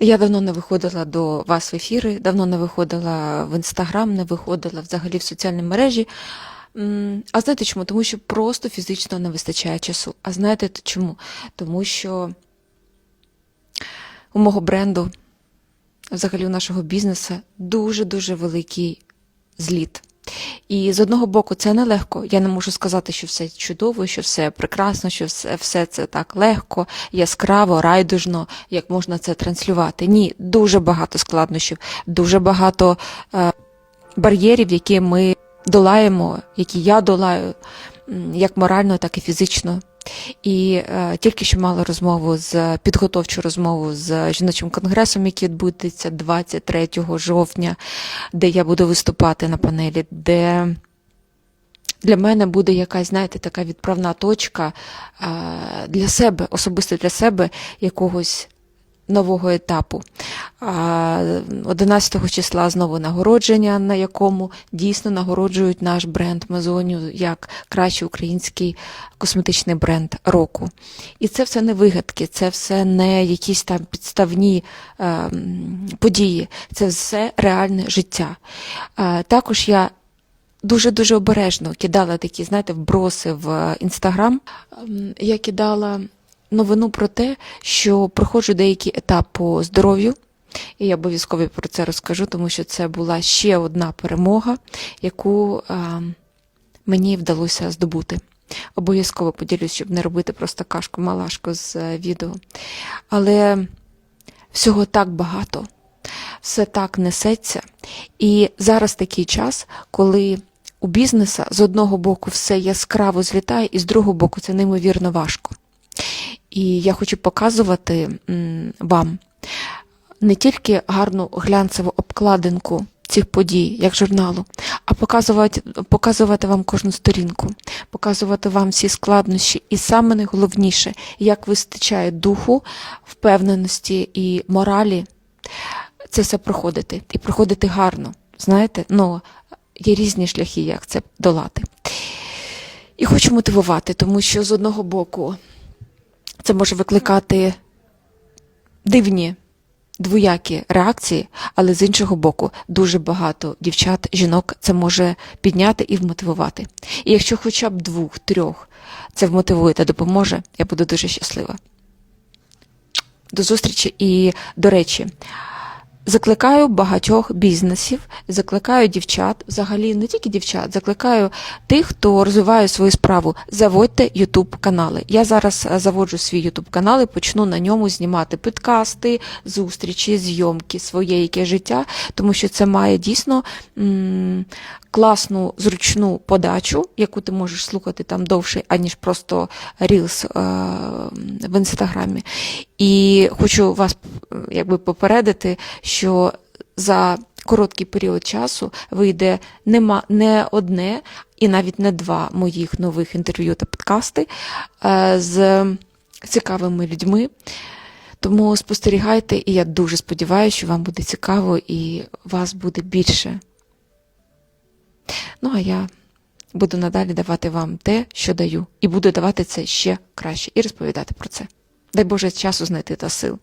Я давно не виходила до вас в ефіри, давно не виходила в інстаграм, не виходила взагалі в соціальні мережі. А знаєте чому? Тому що просто фізично не вистачає часу. А знаєте чому? Тому що у мого бренду, взагалі у нашого бізнесу, дуже-дуже великий зліт. І з одного боку, це нелегко. Я не можу сказати, що все чудово, що все прекрасно, що все, все це так легко, яскраво, райдужно, як можна це транслювати. Ні, дуже багато складнощів, дуже багато е, бар'єрів, які ми долаємо, які я долаю, як морально, так і фізично. І е, тільки що мала розмову з підготовчу розмову з жіночим конгресом, який відбудеться 23 жовтня, де я буду виступати на панелі, де для мене буде якась, знаєте, така відправна точка е, для себе, особисто для себе якогось нового етапу. А 11 числа знову нагородження, на якому дійсно нагороджують наш бренд Мазоню як кращий український косметичний бренд року. І це все не вигадки, це все не якісь там підставні події, це все реальне життя. Також я дуже-дуже обережно кидала такі, знаєте, вброси в інстаграм. Ем, Я кидала новину про те, що проходжу деякий етап по здоров'ю. І я обов'язково про це розкажу, тому що це була ще одна перемога, яку е, мені вдалося здобути. Обов'язково поділюсь, щоб не робити просто кашку-малашку з е, відео. Але всього так багато, все так несеться. І зараз такий час, коли у бізнеса з одного боку все яскраво злітає, і з другого боку це неймовірно важко. І я хочу показувати вам не тільки гарну глянцеву обкладинку цих подій, як журналу, а показувати, показувати вам кожну сторінку, показувати вам всі складнощі, і саме найголовніше, як вистачає духу, впевненості і моралі це все проходити. І проходити гарно. Знаєте, ну, є різні шляхи, як це долати. І хочу мотивувати, тому що з одного боку це може викликати дивні, двоякі реакції, але з іншого боку, дуже багато дівчат, жінок це може підняти і вмотивувати. І якщо хоча б двох, трьох це вмотивує та допоможе, я буду дуже щаслива. До зустрічі і, до речі, Закликаю багатьох бізнесів, закликаю дівчат, взагалі не тільки дівчат, закликаю тих, хто розвиває свою справу. Заводьте Ютуб канали. Я зараз е, заводжу свій Ютуб канал і почну на ньому знімати підкасти, зустрічі, зйомки, своє яке життя, тому що це має дійсно класну зручну подачу, яку ти можеш слухати там довше, аніж просто Reels е- в інстаграмі. І хочу вас е, якби попередити, що за короткий період часу вийде нема не одне і навіть не два моїх нових інтерв'ю та подкасти е, з цікавими людьми. Тому спостерігайте, і я дуже сподіваюся, що вам буде цікаво і вас буде більше. Ну, а я буду надалі давати вам те, що даю, і буду давати це ще краще, і розповідати про це. Дай Боже часу знайти та сил.